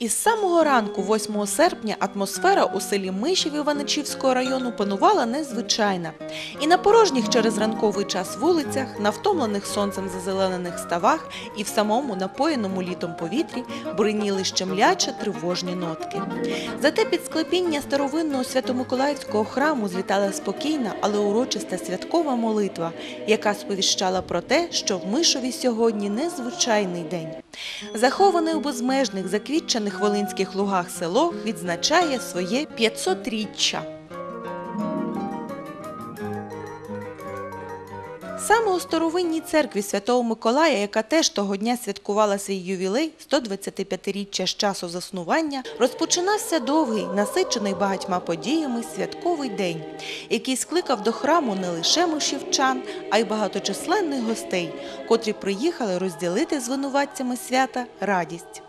Із самого ранку, 8 серпня, атмосфера у селі Мишів Іваничівського району панувала незвичайна. І на порожніх через ранковий час вулицях, на втомлених сонцем зазеленених ставах і в самому напоєному літом повітрі бриніли щемляче тривожні нотки. Зате під склепіння старовинного свято-миколаївського храму злітала спокійна, але урочиста святкова молитва, яка сповіщала про те, що в Мишові сьогодні незвичайний день. Заховане у безмежних заквітчених волинських лугах село відзначає своє 500-річчя. Саме у старовинній церкві Святого Миколая, яка теж того дня святкувала свій ювілей, 125-річчя з часу заснування, розпочинався довгий, насичений багатьма подіями святковий день, який скликав до храму не лише мишівчан, а й багаточисленних гостей, котрі приїхали розділити з винуватцями свята радість.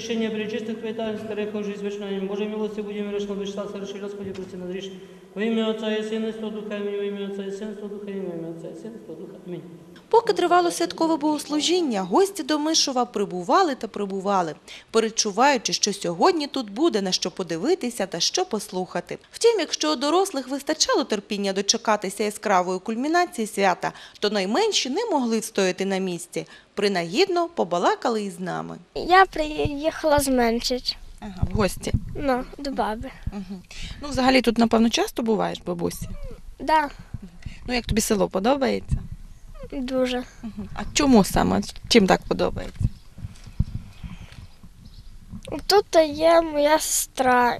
Причащение пречистых святых, грехов, жизнь вечную, Божьей милости будем грешно дышать, соверши Господи, прости нас грешных. Во имя Отца и Сына, и Святого Духа, Аминь. Во имя Отца и Сына, и Святого Духа, Аминь. Во имя Отца и Сына, и Святого Духа, Аминь. Поки тривало святкове богослужіння, гості до Мишова прибували та прибували, перечуваючи, що сьогодні тут буде на що подивитися та що послухати. Втім, якщо у дорослих вистачало терпіння дочекатися яскравої кульмінації свята, то найменші не могли встояти на місці. Принагідно побалакали із нами. Я приїхала зменшити. Ага, в гості. Ну, до баби. Угу. Ну, взагалі тут, напевно, часто буваєш, бабусі. Да, Ну, як тобі село подобається? Дуже. А чому саме? Чим так подобається? Тут є моя сестра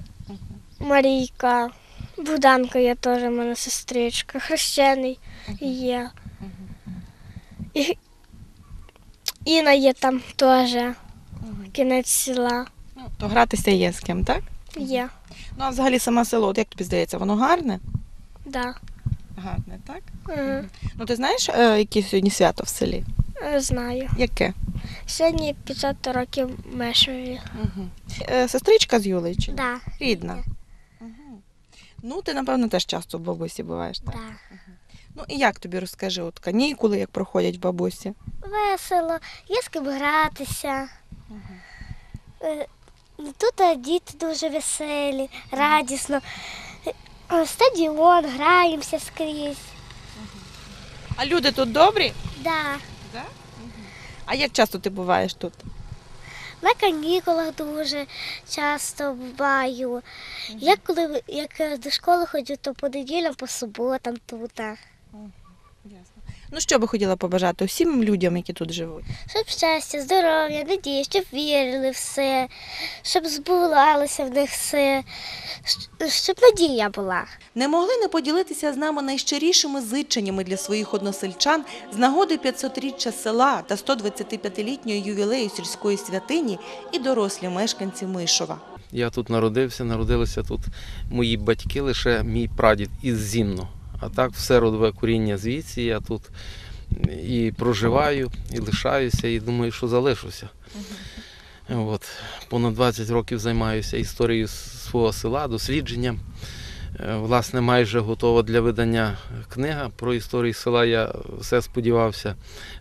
Марійка. Буданка є теж мене сестричка. Хрещений є. І, Іна є там теж. Кінець села Ну, то гратися є з ким, так? є. Ну, а взагалі саме село, от як тобі здається, воно гарне? Да. Гарне, так? Угу. Ну, ти знаєш, е, яке сьогодні свято в селі? Знаю. Яке? Сьогодні 500 років Мешові. Угу. Е, сестричка з Юлею чи ні? Да. Рідна. Угу. Ну, ти, напевно, теж часто в бабусі буваєш, так? Да. Ну, і як тобі розкажи, от канікули, як проходять в бабусі? Весело, є з ким гратися. Е, Тут е, діти дуже веселі, радісно. Е, Стадіон, граємося скрізь. А люди тут добрі? Да. Так. А як часто ти буваєш тут? На канікулах дуже часто буваю. Я коли як е, до школи ходжу, то по неділям, по суботам тут. Ясно. Ну, що би хотіла побажати усім людям, які тут живуть? Щоб щастя, здоров'я, надії, щоб вірили в все, щоб збувалося в них все, щоб надія була. Не могли не поділитися з нами найщирішими зиченнями для своїх односельчан з нагоди 500-річчя села та 125-літнього ювілею сільської святині і дорослі мешканці Мишова. Я тут народився, народилися тут мої батьки, лише мій прадід із Зінно. А так все родове коріння звідси. Я тут і проживаю, і лишаюся, і думаю, що залишуся. От. Понад 20 років займаюся історією свого села, дослідженням. Е, Власне, майже готова для видання книга про історію села. Я все сподівався,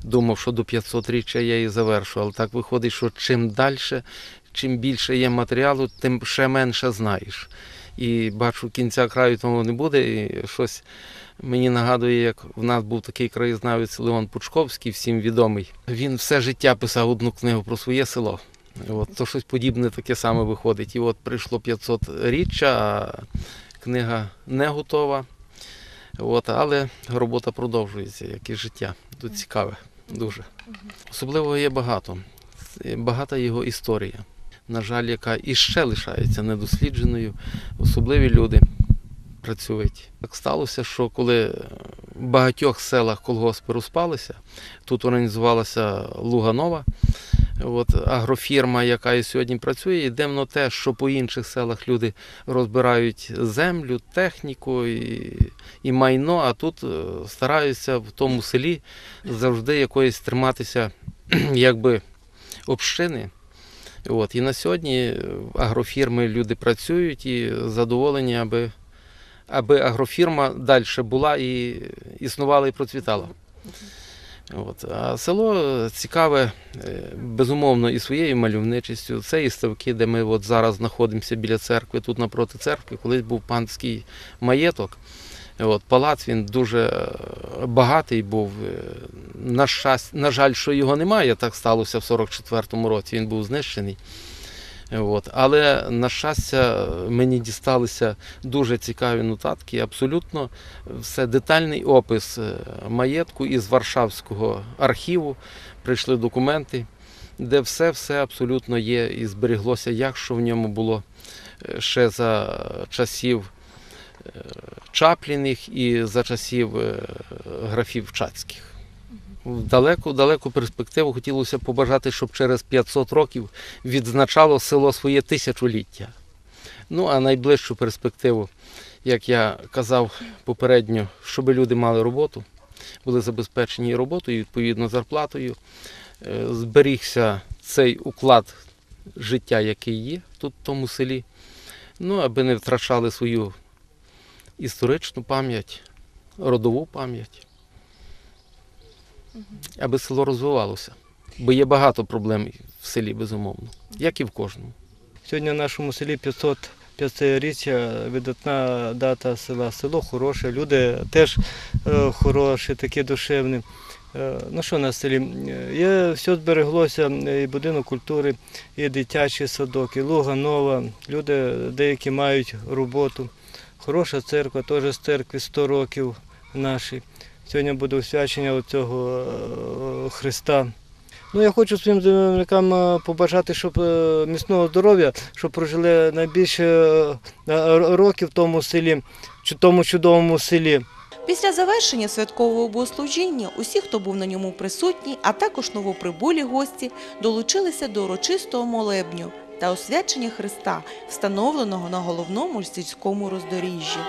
думав, що до 500-річчя я її завершу. Але так виходить, що чим далі, чим більше є матеріалу, тим ще менше знаєш. І бачу, кінця краю тому не буде. І щось мені нагадує, як в нас був такий краєзнавець Леон Пучковський, всім відомий. Він все життя писав одну книгу про своє село. От, то щось подібне таке саме виходить. І от прийшло 500 річчя, а книга не готова. От, але робота продовжується, як і життя. Тут цікаве, дуже. Особливо є багато. Багата його історія, на жаль, яка і ще лишається недослідженою. Особливі люди працюють. Так сталося, що коли в багатьох селах колгоспи розпалися, тут організувалася Луганова. От агрофірма, яка і сьогодні працює, і дивно те, що по інших селах люди розбирають землю, техніку і, і майно, а тут е, стараються в тому селі завжди якоїсь триматися якби общини. От. І на сьогодні в агрофірми люди працюють і задоволені, аби, аби агрофірма далі була і існувала і процвітала. От. А село цікаве, е, безумовно, і своєю мальовничістю. Це і ставки, де ми от зараз знаходимося біля церкви, тут напроти церкви, колись був панський маєток. От, палац він дуже е, багатий був. Е, На, щас... на жаль, що його немає, так сталося в 44-му році, він був знищений. От. Але, на щастя, мені дісталися дуже цікаві нотатки, абсолютно все детальний опис е, маєтку із Варшавського архіву. Прийшли документи, де все-все абсолютно є і зберіглося, як що в ньому було ще за часів Чапліних і за часів е, графів Чацьких. В далеку, далеку перспективу хотілося побажати, щоб через 500 років відзначало село своє тисячоліття. Ну а найближчу перспективу, як я казав попередньо, щоб люди мали роботу, були забезпечені роботою, відповідно зарплатою. Е, Зберігся цей уклад життя, який є тут в тому селі. Ну, аби не втрачали свою історичну пам'ять, родову пам'ять, аби село розвивалося. Бо є багато проблем в селі, безумовно, як і в кожному. Сьогодні в нашому селі 500 500-річчя, видатна дата села. Село хороше, люди теж е, хороші, такі душевні. Е, ну що на селі? Е, Є, все збереглося, і будинок культури, і дитячий садок, і луга нова. Люди деякі мають роботу. Хороша церква, теж з церкви 100 років нашій. Сьогодні буде освячення цього е, Христа. Ну, я хочу своїм землякам е, побажати, щоб е, міцного здоров'я, щоб прожили найбільше років в тому селі, чи тому чудовому селі. Після завершення святкового богослужіння усі, хто був на ньому присутній, а також новоприбулі гості, долучилися до урочистого молебню та освячення Христа, встановленого на головному сільському роздоріжжі.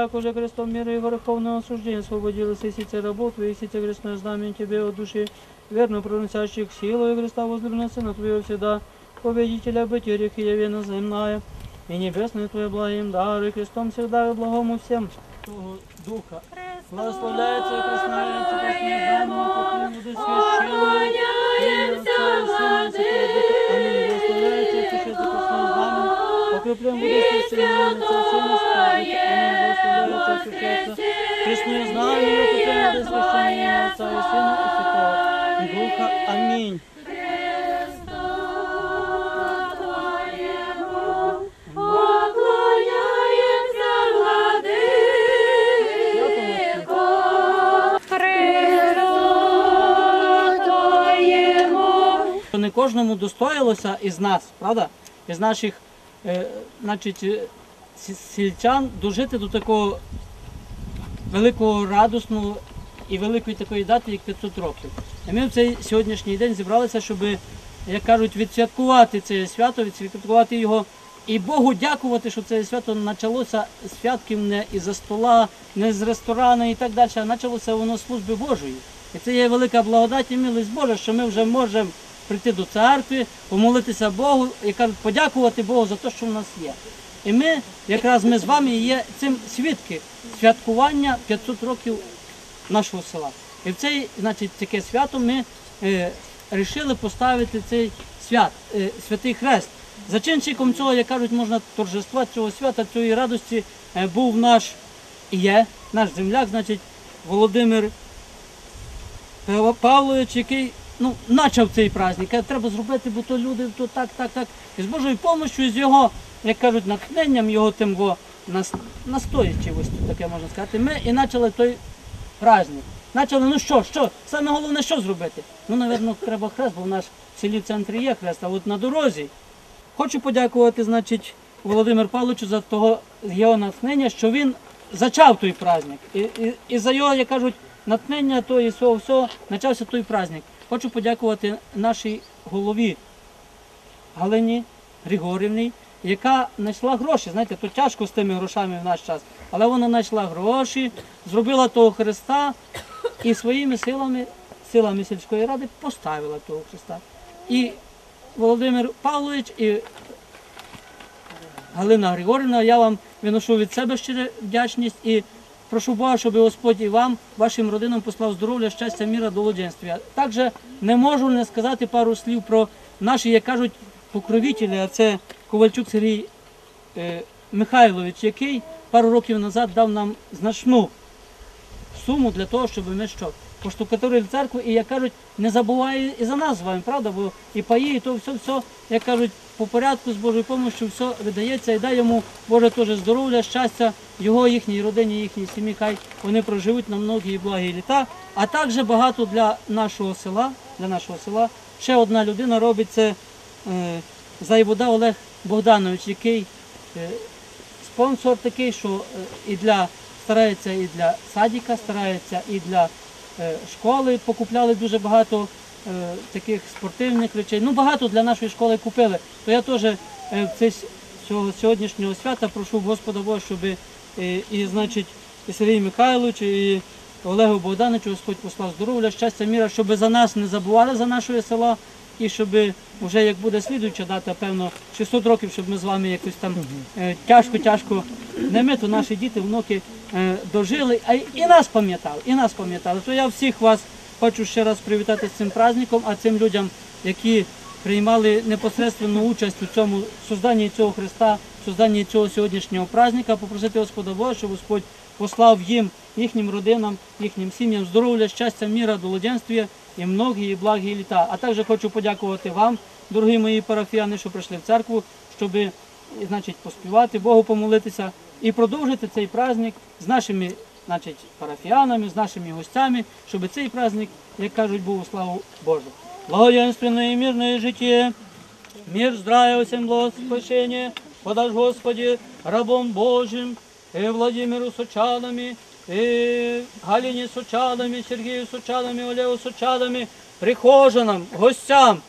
И як уже крестом мира и верховного осуждения освободилась и сите работу, и сите грешное знамя Тебе от души, верно проносящих силу и Христа возлюбленного Сына Твоего всегда, победителя бытия и явена земная, и небесное Твое благим дар, и крестом всегда и благому всем Твоего Духа. Благословляется и крестная, крестная знамя, покрым будет священное, имя Отца и Сына и Святого и Сына и Святого Духа. Аминь. Благословляется и крестная Крестное знамя, покреплен будет священное Отца и Сына и Святого Духа. Аминь. Не кожному достоїлося із нас, правда? Із наших значить, е, сільчан дожити до такого великого радісного і великої такої дати, як 500 років. І ми в цей сьогоднішній день зібралися, щоб, як кажуть, відсвяткувати це свято, відсвяткувати його. І Богу дякувати, що це свято почалося святків не із-за стола, не з ресторану і так далі, а почалося воно з служби Божої. І це є велика благодать і милість Божа, що ми вже можемо прийти до церкви, помолитися Богу і подякувати Богу за те, що в нас є. І ми, якраз ми з вами є цим свідки святкування 500 років нашого села. І в цей, значить, таке свято ми е, поставити цей свят, е, святий хрест. Зачинчиком цього, як кажуть, можна торжества цього свята, цієї радості е, був наш є наш земляк, значить, Володимир Павлович, який ну, почав цей праздник. Каже, треба зробити, бо то люди, то так, так, так. І з Божою допомогою, з його, як кажуть, натхненням, його тим во, нас, таке можна сказати, ми і почали той праздник. Почали, ну що, що, саме головне, що зробити? Ну, напевно, треба хрест, бо в нас в селі в центрі є хрест, а от на дорозі. Хочу подякувати, значить, Володимиру Павловичу за того його натхнення, що він зачав той праздник. І, і, і за його, як кажуть, натхнення то і всього, всього почався той праздник. Хочу подякувати нашій голові Галині Григорівні, яка знайшла гроші. Знаєте, то тяжко з тими грошами в наш час. Але вона знайшла гроші, зробила того Христа і своїми силами, силами сільської ради поставила того Христа. І Володимир Павлович і Галина Григорівна, я вам виношу від себе щире вдячність прошу Бога, щоб Господь і вам, вашим родинам послав здоров'я, щастя, міра, долоденствия. Також не можу не сказати пару слів про наші, як кажуть, покровителі, а це Ковальчук Сергій е, Михайлович, який пару років назад дав нам значну суму для того, щоб ми що? Поштукатурили церкву і, як кажуть, не забуває і за нас з вами, правда? Бо і паї, і то все, все, як кажуть, по порядку з Божою допомогою все видається і дай йому Боже теж здоров'я, щастя, його, їхній родині, їхній сім'ї, хай вони проживуть на многі і благі літа. А також багато для нашого села, для нашого села. Ще одна людина робить це е, Зайвода Олег Богданович, який е, спонсор такий, що е, і для старається і для садика, старається і для школи. Покупляли дуже багато е, таких спортивних речей. Ну багато для нашої школи купили. То я теж е, цього сьогоднішнього свята прошу Господа Бога, щоб і, значить і Сергій Михайлович, і Олегу Богдановичу Господь послав здоров'я, щастя, міра, щоб за нас не забували за нашої село. І щоб вже як буде слідуюча дата, певно, 600 років, щоб ми з вами якось там е, тяжко, тяжко не ми, то наші діти, внуки е, дожили, а і нас пам'ятали, і нас пам'ятали. То я всіх вас хочу ще раз привітати з цим праздником, а цим людям, які приймали непосередньо участь у цьому созданні цього Христа, созданні цього сьогоднішнього праздника, попросити Господа Бога, щоб Господь послав їм, їхнім родинам, їхнім сім'ям здоров'я, щастя, міра, долоденствія і многі і благі літа. А також хочу подякувати вам, дорогі мої парафіяни, що прийшли в церкву, щоб значить, поспівати, Богу помолитися і продовжити цей праздник з нашими значить, парафіянами, з нашими гостями, щоб цей праздник, як кажуть, був у славу Божу. Благоденственное и мирное житие, мир, здравия, всем благоспасение, подашь Господи рабом Божьим, и Владимиру с очадами, и Галине с очадами, Сергею с очадами, Олегу с очадами, прихожанам, гостям,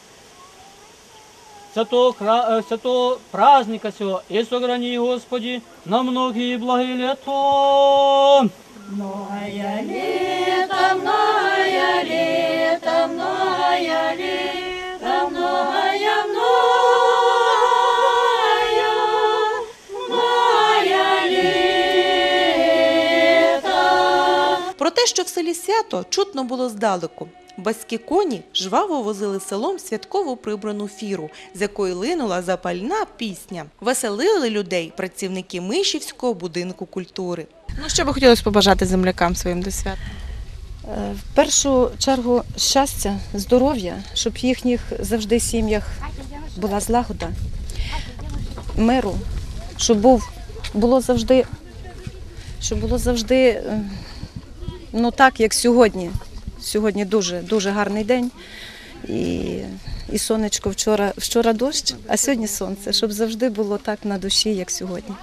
святого, э, святого праздника сего, и сограни, Господи, на многие благие лето. Про те, що в селі свято, чутно було здалеку. Баські коні жваво возили селом святково прибрану фіру, з якої линула запальна пісня. Веселили людей працівники Мишівського будинку культури. Ну що би хотілося побажати землякам своїм до свята? Е, В першу чергу щастя, здоров'я, щоб в їхніх завжди сім'ях була злагода, миру, щоб був, було завжди, щоб було завжди е, ну так, як сьогодні. Сьогодні дуже дуже гарний день. І, і сонечко вчора, вчора дощ, а сьогодні сонце, щоб завжди було так на душі, як сьогодні.